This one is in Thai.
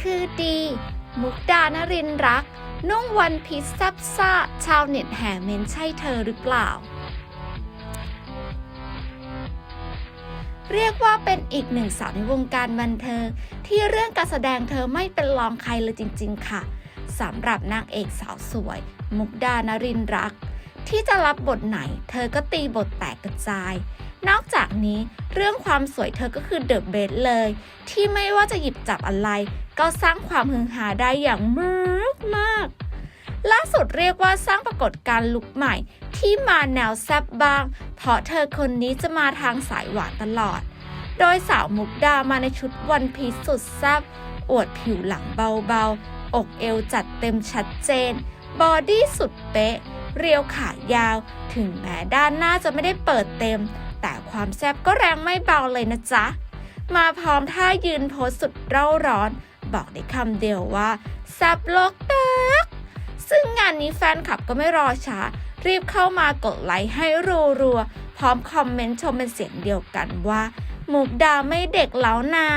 คือดี มุกดานรินรัก นุ่งวันพีซซับซ่า ชาวเน็ตแห่เมนใช่เธอหรือเปล่า เรียกว่าเป็นอีกหนึ่งสาวในวงการบันเทิง ที่เรื่องการแสดงเธอไม่เป็นรองใครเลยจริง ๆ ค่ะสำหรับนางเอกสาวสวย มุกดานรินร์รัก ที่จะรับบทไหน เธอก็ตีบทแตกกระจายนอกจากนี้เรื่องความสวยเธอก็คือเดอะเบสเลย ที่ไม่ว่าจะหยิบจับอะไร ก็สร้างความฮือฮาได้อย่างมากมากล่าสุดเรียกว่าสร้างปรากฏการณ์ลุคใหม่ ที่มาแนวแซบบ้าง เพราะเธอคนนี้จะมาทางสายหวานตลอด โดยสาวมุกดามาในชุดวันพีสุดแซบอวดผิวหลังเบาๆ อกเอวจัดเต็มชัดเจน บอดี้สุดเป๊ะ เรียวขายาว ถึงแม้ด้านหน้าจะไม่ได้เปิดเต็ม แต่ความแซบก็แรงไม่เบาเลยนะจ๊ะ มาพร้อมท่ายืนโพสสุดเร่าร้อน บอกได้คำเดียวว่าซับโลกแตกซึ่งงานนี้แฟนคลับก็ไม่รอช้า รีบเข้ามากดไลค์ให้รัวๆพร้อมคอมเมนต์ชมเป็นเสียงเดียวกันว่า มุกดาไม่เด็กแล้วนะ